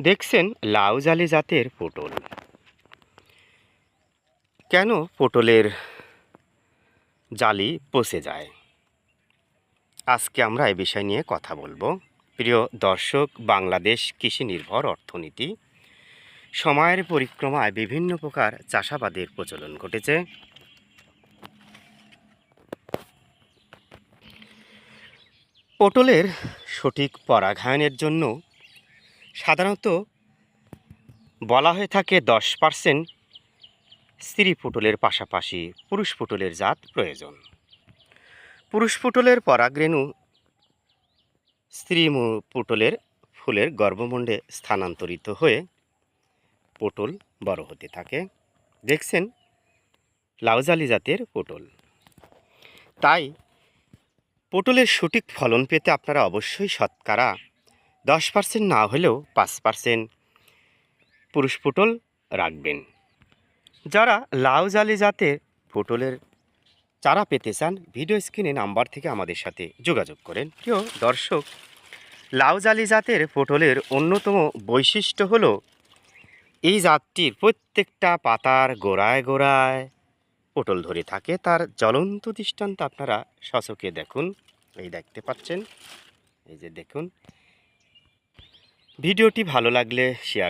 দেখছেন লাউ জালি জাতের পটল। কেন পটলের জালি পচে যায়? আজকে আমরা এই বিষয় নিয়ে কথা বলব। প্রিয় দর্শক, বাংলাদেশ কৃষি নির্ভর অর্থনীতি। সময়ের পরিক্রমায় বিভিন্ন প্রকার চাষাবাদের প্রচলন ঘটেছে। পটলের সঠিক পরাগায়নের জন্য সাধারণত বলা হয়ে থাকে দশ পার্সেন্ট স্ত্রী পটলের পাশাপাশি পুরুষ পটলের জাত প্রয়োজন। পুরুষ পটলের পরাগরেণু স্ত্রী পটলের ফুলের গর্ভমণ্ডে স্থানান্তরিত হয়ে পটল বড় হতে থাকে। দেখছেন, লাউজালি জাতের পটল। তাই পটলের সঠিক ফলন পেতে আপনারা অবশ্যই শতকরা দশ পার্সেন্ট না হলেও পাঁচ পার্সেন্ট পুরুষ পটল রাখবেন। যারা লাউ জালি জাতের পটলের চারা পেতে চান, ভিডিও স্ক্রিনে নাম্বার থেকে আমাদের সাথে যোগাযোগ করেন। প্রিয় দর্শক, লাউ জালি জাতের পটলের অন্যতম বৈশিষ্ট্য হলো এই জাতটির প্রত্যেকটা পাতার গোড়ায় গোড়ায় পটল ধরে থাকে। তার জ্বলন্ত দৃষ্টান্ত আপনারা সচকে দেখুন। এই দেখতে পাচ্ছেন। এই যে দেখুন ভিডিওটি ভালো লাগলে শেয়ার